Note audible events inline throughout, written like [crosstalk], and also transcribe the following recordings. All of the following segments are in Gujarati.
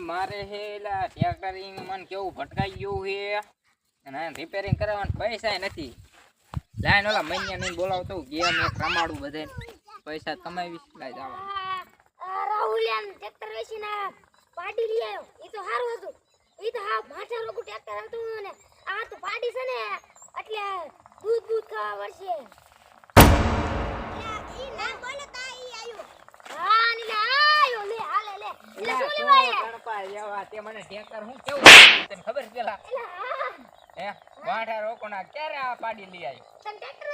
મારે હે એલા ટ્રેક્ટરિંગ મને કેવું ભટકાઈ ગયું છે અને રિપેરિંગ કરાવવાના પૈસા નથી. લાઈન ઓલા મહિના નહીં બોલાવતો ગયા મેં રમાડું બધે પૈસા કમાવીશ લાઈ જાવ રાહુલ એમ ટ્રેક્ટર વેચીને પાડી લઈ આવ્યો એ તો સારું હતું. એ તો હા માઠા લોકો ટ્રેક્ટર હતું ને આ તો પાડી છે ને એટલે દૂધ દૂધ ખાવા વર્ષે ઈ ના બોલે તા ઈ આયો. હા ની લે આયો. લે હાલે લે. એટલે શું લેવા ગણપા જેવા તે મને ટ્રેક્ટર હું કેવું તને ખબર પેલા? હા. વાંઠા રોકોના ક્યારે આ પાડી લઈ આવ્યો? તને ટ્રેક્ટર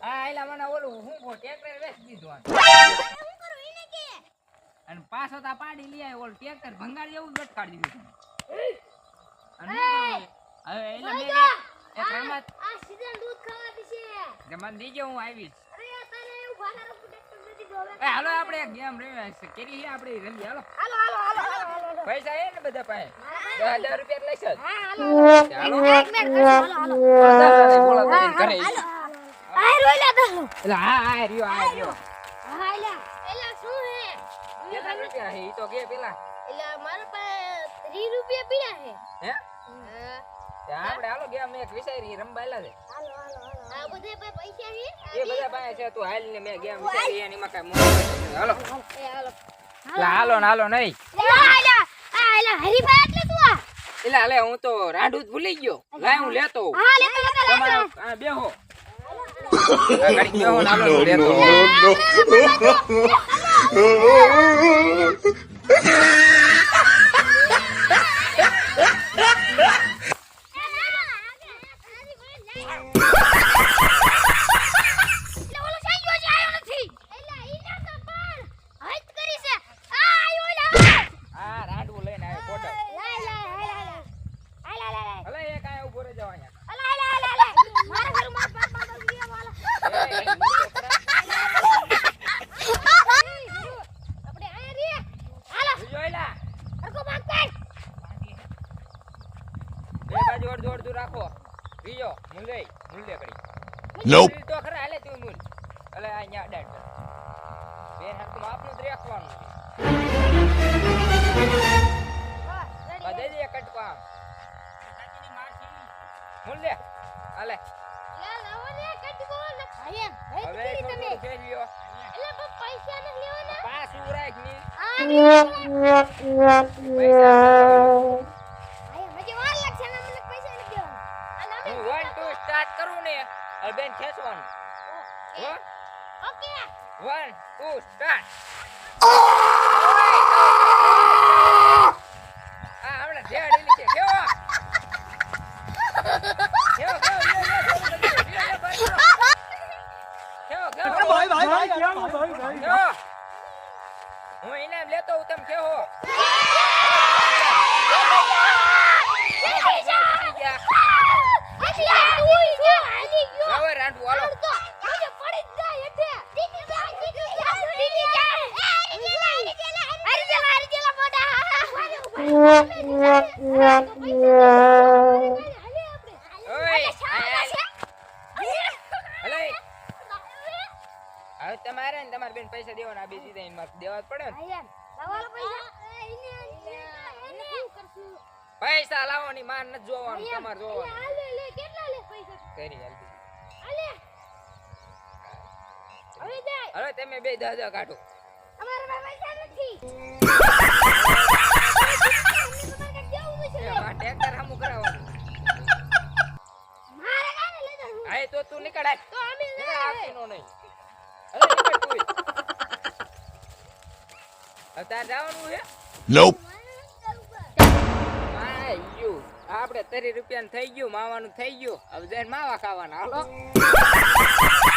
હા એલા મને ઓલું હું કહું ટ્રેક્ટર વેચી દીધું હું કરું ઈને કે? અને પાછો તા પાડી લઈ આવ્યો ઓલું ટ્રેક્ટર ભંગાર જેવું જ લટકાડી દીધું અને હવે એલા મેં એક રમત આ સીઝન દૂધ ખાવાથી છે. કે દીજે હું આવીશ. અરે તારે એવું ભાના એ હાલો આપણે ગેમ રમી કેરી આપણે રમી હાલો. હાલો હાલો હાલો પૈસા એ ને બધા પાસે? હા રૂપિયા લઈશ જ. હાલો એક મિનિટ હાલો હાલો. બોલા હાલો. આ રોઈલા દો એટલે હા આ રહ્યો આ રહ્યો. હા એલા એલા શું હે? કેટલા રૂપિયા હે? ઈ તો કે પેલા. એલા મારા પાસે 3 રૂપિયા પડ્યા હે. હે? હા. આપણે હાલો મેં એક વિચારી રમવાયેલા છે. હાલો હાલો હાલો બધે પૈસા એ બધા ભાઈ છે તું હાલ ને મેં ગેમ વિચારી એની માં કઈ હાલો. એ હાલો. હાલો ને હાલો નહીં. એલા એલા આ એટલે તું આ. એટલે હાલે હું તો રાંડું જ ભૂલી ગયો. લાય હું લેતો હા લેતો લેતો લેતો તમારો આ બેહો હાલો. [laughs] બે બાજુ અડધું અડધું રાખો બીજો મુંલે મુંલે કરી Nope. મુંલ તો ખરા હાલે તું મુંલ અલે આ ન્યા અડાડ કર. બે હાથમાં આપનું જ રાખવાનું છે. આ દઈ દે કટકો આમ કાચીની માઠી. મુંલે હાલે હવે થોડું થોડું ફેર લ્યો પૈસા બેન ખેંચવાનું હો ઓકે વન ટુ સ્ટાર્ટ આ હમણાં ઢેડ એલી છે કેવો કેવો કેવો લ્યો, લ્યો, કેવો, કેવો, લ્યો, લ્યો, બસ, લ્યો. કેવો કેવો કેવો હું ઇનામ લેતો હું તમે કેવો હવે તમારે ને તમારે બેન પૈસા દેવાના આ બીજી દઈને દેવા પડે ને પૈસા? લાવવાની માન નથી જોવાનું તમારે જોવાનું કરી હાલ હવે તમે બે દાદા કાઢો. અમારા પૈસા એ તાર જવાનું છે. આયુ આપણે તરી રૂપિયાનું થઈ ગયું માવાનું થઈ ગયું. હવે જઈને માવા ખાવાના હાલો. [laughs]